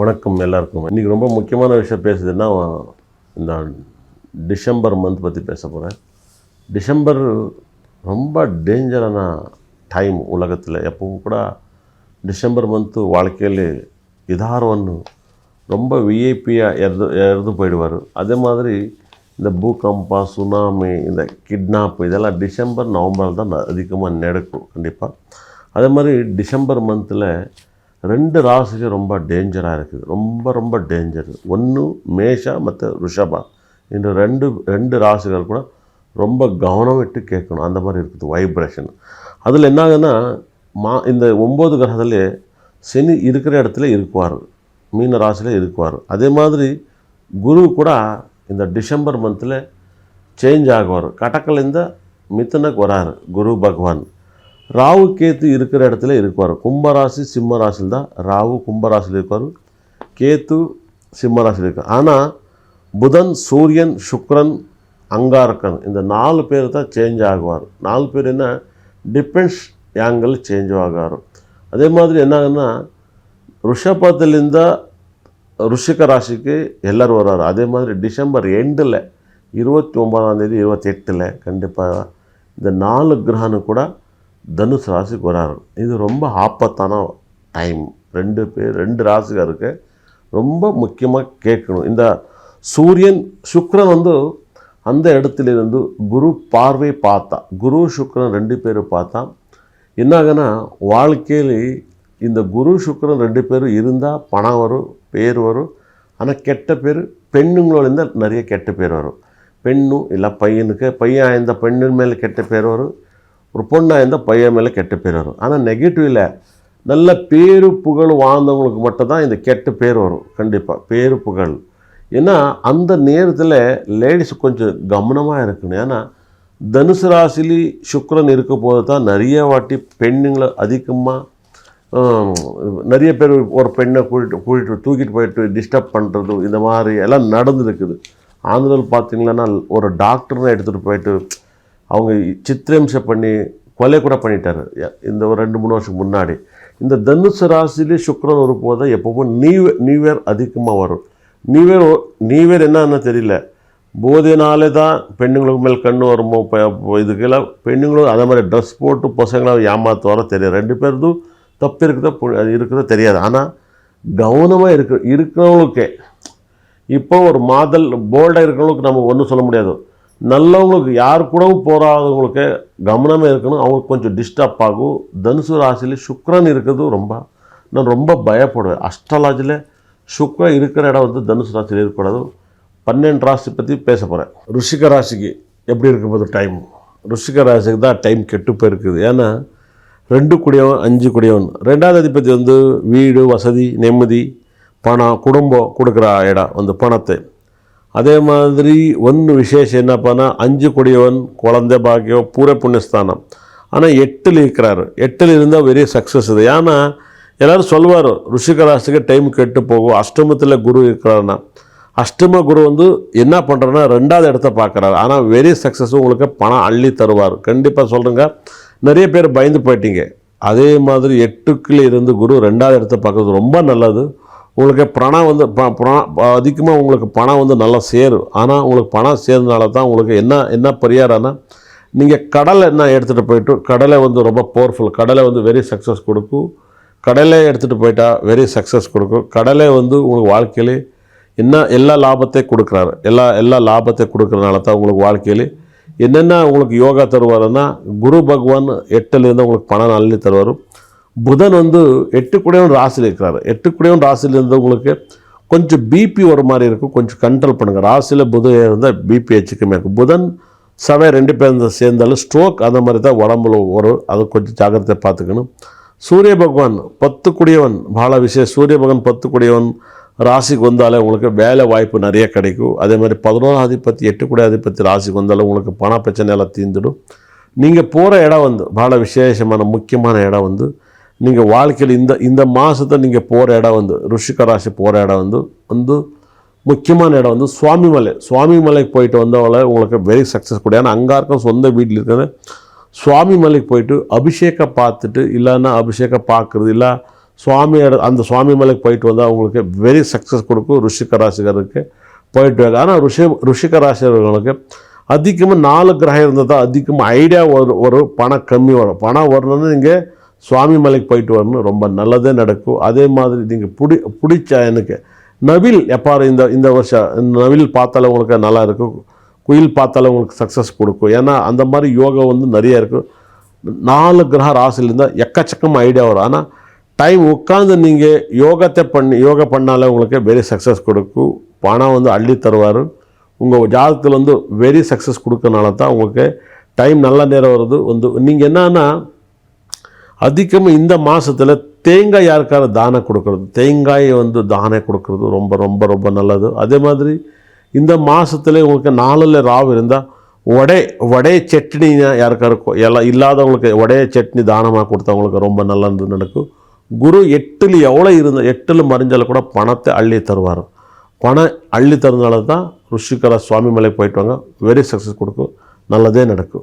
வணக்கம் எல்லாருக்கும். இன்றைக்கி ரொம்ப முக்கியமான விஷயம் பேசுதுன்னா இந்த டிசம்பர் மந்த் பற்றி பேச போகிறேன் டிசம்பர் ரொம்ப டேஞ்சரான டைம் உலகத்தில். எப்போவும் கூட டிசம்பர் மந்த்து வாழ்க்கையில் ஏதாவது ரொம்ப விஐபியாக இறந்து இறந்து போயிடுவார். அதே மாதிரி இந்த பூகம்பம் சுனாமி இந்த கிட்னாப் இதெல்லாம் டிசம்பர் நவம்பரில் தான் அதிகமாக நடக்கும் கண்டிப்பாக அதே மாதிரி டிசம்பர் மந்தில் ரெண்டு ராசிக்கு ரொம்ப டேஞ்சராக இருக்குது. ரொம்ப ரொம்ப டேஞ்சர் ஒன்று மேஷா மற்ற ரிஷபா. இந்த ரெண்டு ரெண்டு ராசிகள் கூட ரொம்ப கவனம் விட்டு கேட்கணும். அந்த மாதிரி இருக்குது வைப்ரேஷன் அதில் என்ன ஆகுதுன்னா மா இந்த ஒம்பது கிரகத்திலே சனி இருக்கிற இடத்துல இருக்குவார். மீன ராசியில் இருக்குவார். அதே மாதிரி குரு கூட இந்த டிசம்பர் மந்தில் சேஞ்ச் ஆகுவார். கடக்கலேருந்து மித்தனுக்கு வராரு. குரு பகவான். ராகு கேத்து இருக்கிற இடத்துல இருப்பார். கும்பராசி சிம்ம ராசியில் தான் ராகு கும்பராசியில் இருப்பார். கேத்து சிம்மராசியில் இருக்கார். ஆனால் புதன் சூரியன் சுக்ரன் அங்காரக்கன் இந்த நாலு பேர் தான் சேஞ்ச் ஆகுவார். நாலு பேர் என்ன? டிபெண்ட்ஸ் ஆங்கிள் சேஞ்ச் ஆகுவார் அதே மாதிரி என்னாகுன்னா ரிஷபத்துலேருந்து ருஷிக ராசிக்கு எல்லோரும் வர்றாரு அதே மாதிரி டிசம்பர் எண்டில் இருபத்தி ஒம்பதாம் தேதி இருபத்தி எட்டில் கண்டிப்பாக இந்த நாலு கிரகனும் கூட தனுஷ் ராசிக்கு வராரு. இது ரொம்ப ஆபத்தான டைம் ரெண்டு பேர் ரெண்டு ராசிக்காருக்கு ரொம்ப முக்கியமாக கேட்கணும். இந்த சூரியன் சுக்ரன் வந்து அந்த இடத்துலேருந்து குரு பார்வை பார்த்தா குரு சுக்ரன் ரெண்டு பேரும் பார்த்தா என்னாகன்னா வாழ்க்கையில் இந்த குரு சுக்ரன் ரெண்டு பேரும் இருந்தால் பணம் வரும் பேர் வரும். ஆனால் கெட்ட பேர் பெண்ணுங்களோட இருந்தால் நிறைய கெட்ட பேர் வரும். பெண்ணும் இல்லை பையனுக்கு பையன் இந்த பெண்ணின் மேலே கெட்ட பேர் வரும். ஒரு பொண்ணாக இருந்தால் பையன் மேலே கெட்ட பேர் வரும். ஆனால் நெகட்டிவில் நல்ல பேரு புகழ் வாழ்ந்தவங்களுக்கு மட்டும்தான் இந்த கெட்ட பேர் வரும். கண்டிப்பாக பேரு புகழ். ஏன்னா அந்த நேரத்தில் லேடிஸ் கொஞ்சம் கவனமாக இருக்கணும். ஏன்னா தனுசு ராசிலி சுக்கரன் இருக்க போது தான் நிறைய வாட்டி பெண்ணுங்களை அதிகமாக நிறைய பேர் ஒரு பெண்ணை கூட்டிட்டு கூட்டிட்டு தூக்கிட்டு போயிட்டு டிஸ்டர்ப் பண்ணுறது இந்த மாதிரி எல்லாம் நடந்துருக்குது. ஆந்திராவில் பார்த்தீங்கன்னா ஒரு டாக்டர்னு எடுத்துகிட்டு போயிட்டு அவங்க சித்திரம்சம் பண்ணி கொலை கூட பண்ணிட்டார். இந்த ஒரு ரெண்டு மூணு வருஷம் முன்னாடி. இந்த தனுசு ராசிலே ஒரு வரும்போது எப்பவும் நியூ நியூ இயர் அதிகமாக வரும். நியூ இயர் நியூ இயர் என்னன்னு தெரியல. போதையினாலே தான் பெண்ணுங்களுக்கு மேல் கண்ணு வருமோ இப்போ இதுக்கெல்லாம் பெண்ணுங்களும் அதே மாதிரி ட்ரெஸ் போட்டு பசங்களாம் ஏமாற்ற வர தெரியாது. ரெண்டு பேருந்தும் தப்பு இருக்குதோ அது இருக்குதோ தெரியாது. ஆனால் கவனமாக இருக்கு இருக்கிறவங்களுக்கே. இப்போ ஒரு மாதல் போல்டாக இருக்கிறவங்களுக்கு நம்ம ஒன்றும் சொல்ல முடியாது. நல்லவங்களுக்கு யார் கூடவும் போராதவங்களுக்கு கவனமாக இருக்கணும். அவங்களுக்கு கொஞ்சம் டிஸ்டர்ப் ஆகும். தனுசு ராசியில் சுக்ரன் இருக்கிறது ரொம்ப நான் ரொம்ப பயப்படுவேன். அஸ்ட்ராலஜியில் சுக்ரன் இருக்கிற இடம் வந்து தனுசு ராசியில் இருக்கக்கூடாது. பன்னெண்டு ராசி பற்றி பேச போகிறேன் ருஷிக ராசிக்கு எப்படி இருக்கும் போது டைம் ருஷிக ராசிக்கு தான் டைம் கெட்டு போயிருக்குது. ஏன்னா ரெண்டு குடியவன் அஞ்சு குடியவன். ரெண்டாவது அதிபதி வந்து வீடு வசதி நிம்மதி பணம் குடும்பம் கொடுக்குற இடம். வந்து பணத்தை அதே மாதிரி ஒன்று விசேஷம் என்ன என்னப்பானா அஞ்சு கொடியவன் குழந்தை பாக்கியம் பூர புண்ணியஸ்தானம். ஆனால் எட்டில் இருக்கிறாரு. எட்டில் இருந்தால் வெரி சக்ஸஸ் இது. ஏன்னா எல்லோரும் சொல்வார் ருஷிக டைம் கெட்டு போகும். அஷ்டமத்தில் குரு இருக்கிறாருன்னா. அஷ்டம குரு வந்து என்ன பண்ணுறோன்னா ரெண்டாவது இடத்த பார்க்குறாரு. ஆனால் வெரி சக்ஸஸ் உங்களுக்கு பணம் அள்ளி தருவார். கண்டிப்பாக சொல்கிறேங்க நிறைய பேர் பயந்து போயிட்டீங்க. அதே மாதிரி எட்டுக்குள்ளே இருந்து குரு ரெண்டாவது இடத்த பார்க்குறது ரொம்ப நல்லது. உங்களுக்கு பணம் வந்து ப- பணம் அதிகமாக உங்களுக்கு பணம் வந்து நல்லா சேரும். ஆனால் உங்களுக்கு பணம் சேர்ந்தனால தான் உங்களுக்கு என்ன என்ன பரிகாரம்னா நீங்கள் கடலை என்ன எடுத்துகிட்டு போயிட்டு கடலை வந்து ரொம்ப பவர்ஃபுல் கடலை வந்து வெரி சக்ஸஸ் கொடுக்கும். கடலை எடுத்துகிட்டு போயிட்டால் வெரி சக்ஸஸ் கொடுக்கும். கடலை வந்து உங்களுக்கு வாழ்க்கையிலே என்ன எல்லா லாபத்தை கொடுக்குறாரு. எல்லா எல்லா லாபத்தை கொடுக்குறனால தான் உங்களுக்கு வாழ்க்கையில் என்னென்ன உங்களுக்கு யோகா தருவாருன்னா குரு பகவான் எட்டுலேருந்து உங்களுக்கு பணம் நல்லி தருவார். புதன் வந்து எட்டு கூடவன் ராசியில் இருக்கிறார். எட்டு கூடவன் ராசியில் உங்களுக்கு கொஞ்சம் பிபி ஒரு மாதிரி இருக்கும். கொஞ்சம் கண்ட்ரோல் பண்ணுங்கள் ராசியில் புதன் இருந்தால் பிபி எச்சுக்குமே இருக்கும். புதன் சபை ரெண்டு பேர் சேர்ந்தாலும் ஸ்ட்ரோக் அந்த மாதிரி தான் உடம்புல வரும். அது கொஞ்சம் ஜாகிரதையாக பார்த்துக்கணும். சூரிய பகவான் பத்துக்குடியவன் பால விஷயம் சூரிய பகவான் பத்துக்குடியவன் ராசிக்கு வந்தாலே உங்களுக்கு வேலை வாய்ப்பு நிறைய கிடைக்கும். அதே மாதிரி பதினோராதிபத்தி எட்டுக்குடி அதிபத்தி ராசிக்கு வந்தாலும் உங்களுக்கு பண பிரச்சனை எல்லாம் தீர்ந்துடும். நீங்கள் போகிற இடம் வந்து பால விசேஷமான முக்கியமான இடம் வந்து நீங்கள் வாழ்க்கையில் இந்த இந்த மாதத்தை நீங்கள் போகிற இடம் வந்து ருஷிக ராசி போகிற இடம் வந்து வந்து முக்கியமான இடம் வந்து சுவாமிமலை சுவாமிமலைக்கு போயிட்டு வந்தவங்கள உங்களுக்கு வெரி சக்ஸஸ் கூட ஏன்னா அங்கே இருக்க சொந்த வீட்டில் இருக்கிற சுவாமி மலைக்கு போயிட்டு அபிஷேகம் பார்த்துட்டு இல்லைன்னா அபிஷேகம் பார்க்குறது இல்லை சுவாமி அந்த சுவாமி மலைக்கு போயிட்டு வந்தால் அவங்களுக்கு வெரி சக்ஸஸ் கொடுக்கும் ருஷிக ராசிகருக்கு போயிட்டு வாங்க. ஆனால் ருஷி ருஷிக ராசிகர்களுக்கு அதிகமாக நாலு கிரகம் இருந்தால் தான் அதிகமாக ஐடியா வரும் ஒரு பணம் கம்மி வரும். பணம் வரணும்னு நீங்கள் சுவாமி மலைக்கு போயிட்டு வரணும் ரொம்ப நல்லதே நடக்கும். அதே மாதிரி நீங்கள் பிடி பிடிச்ச எனக்கு நவில் எப்பாரு இந்த இந்த வருஷம் நவில் பார்த்தாலே உங்களுக்கு நல்லா இருக்கும். குயில் பார்த்தாலே உங்களுக்கு சக்ஸஸ் கொடுக்கும். ஏன்னா அந்த மாதிரி யோகா வந்து நிறைய இருக்கும் நாலு கிரக ராசியில் இருந்தால் எக்கச்சக்கமாக ஐடியா வரும். ஆனால் டைம் உட்காந்து நீங்கள் யோகத்தை பண்ணி யோகா பண்ணாலே உங்களுக்கு வெரி சக்ஸஸ் கொடுக்கும். பணம் வந்து அள்ளி தருவார். உங்கள் ஜாதகத்தில் வந்து வெரி சக்ஸஸ் கொடுக்கறனால தான் உங்களுக்கு டைம் நல்ல நேரம் வருது வந்து நீங்கள் என்னன்னா அதிகமாக இந்த மாதத்தில் தேங்காய் யாருக்கார தானம் கொடுக்கறது? தேங்காயை வந்து தானம் கொடுக்கறது ரொம்ப ரொம்ப ரொம்ப நல்லது. அதே மாதிரி இந்த மாதத்துல உங்களுக்கு நாளில் ராவு இருந்தால் வடை வடை சட்னி யாருக்காருக்கும் எல்லாம் இல்லாதவங்களுக்கு வடைய சட்னி தானமாக கொடுத்தவங்களுக்கு ரொம்ப நல்லது நடக்கும் குரு எட்டில் எவ்வளோ இருந்த எட்டில் மறைஞ்சாலும் கூட பணத்தை அள்ளி தருவார். பணம் அள்ளி தருனால தான் ருஷிகர சுவாமி மலை போயிட்டு வாங்க. வெரி சக்ஸஸ் கொடுக்கும். நல்லதே நடக்கும்.